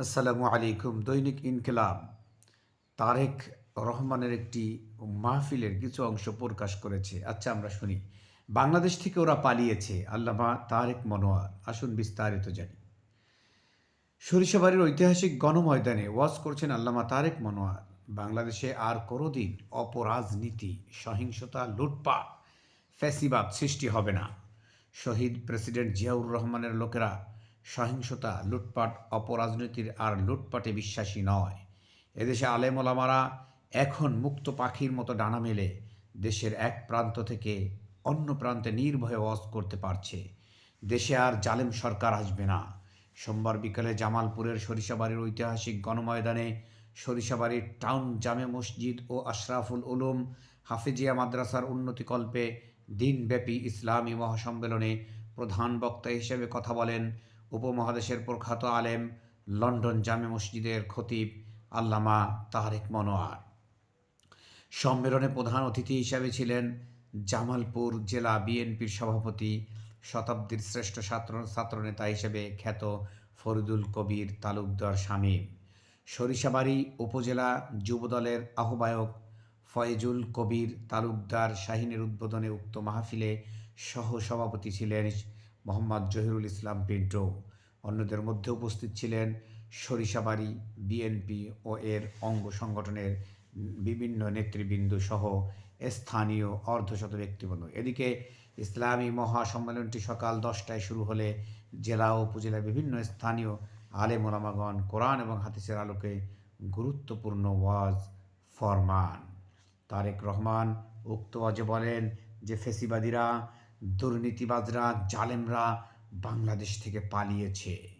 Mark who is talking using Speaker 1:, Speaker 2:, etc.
Speaker 1: আসসালামু আলাইকুম। দৈনিক ইনকিলাব, তারেক রহমানের একটি মাহফিলের কিছু অংশ প্রকাশ করেছে। আচ্ছা আমরা শুনি। বাংলাদেশ থেকে ওরা পালিয়েছে, আল্লামা তারেক মনোয়ার। আসুন বিস্তারিত জানি। সরিষাবাড়ির ঐতিহাসিক গণময়দানে ওয়াজ করছেন আল্লামা তারেক মনোয়ার। বাংলাদেশে আর কোনোদিন অপরাজনীতি, সহিংসতা, লুটপাট, ফ্যাসিবাদ সৃষ্টি হবে না। শহীদ প্রেসিডেন্ট জিয়াউর রহমানের লোকেরা সহিংসতা, লুটপাট, অপরাজনীতির আর লুটপাটে বিশ্বাসী নয়। এদেশে আলেম ওলামারা এখন মুক্ত পাখির মতো ডানা মেলে দেশের এক প্রান্ত থেকে অন্য প্রান্তে নির্ভয়ে ওয়াজ করতে পারছে। দেশে আর জালেম সরকার আসবে না। সোমবার বিকালে জামালপুরের সরিষাবাড়ির ঐতিহাসিক গণময়দানে সরিষাবাড়ির টাউন জামে মসজিদ ও আশরাফুল উলুম হাফিজিয়া মাদ্রাসার উন্নতিকল্পে দিনব্যাপী ইসলামী মহাসম্মেলনে প্রধান বক্তা হিসেবে কথা বলেন উপমহাদেশের প্রখ্যাত আলেম, লন্ডন জামে মসজিদের খতিব আল্লামা তারেক মনোয়ার। সম্মেলনে প্রধান অতিথি হিসাবে ছিলেন জামালপুর জেলা বিএনপির সভাপতি, শতাব্দীর শ্রেষ্ঠ ছাত্র, ছাত্রনেতা হিসেবে খ্যাত ফরিদুল কবির তালুকদার শামীম সরিষাবাড়ি উপজেলা যুবদলের আহ্বায়ক ফয়েজুল কবির তালুকদার শাহিনের উদ্বোধনে উক্ত মাহফিলে সহ সভাপতি ছিলেন মোহাম্মদ জহিরুল ইসলাম পিন্টু। অন্যদের মধ্যে উপস্থিত ছিলেন সরিষাবাড়ি বিএনপি ও এর অঙ্গ সংগঠনের বিভিন্ন নেতৃবৃন্দ সহ স্থানীয় অর্ধশত ব্যক্তিবর্গ। এদিকে ইসলামী মহাসম্মেলনটি সকাল দশটায় শুরু হলে জেলা ও উপজেলার বিভিন্ন স্থানীয় আলে ওলামাগণ কোরআন এবং হাদিসের আলোকে গুরুত্বপূর্ণ ওয়াজ ফরমান। তারেক রহমান উক্ত ওয়াজে বলেন যে ফেসিবাদীরা দুর্নীতিবাজরা জালেমরা বাংলাদেশ থেকে পালিয়েছে।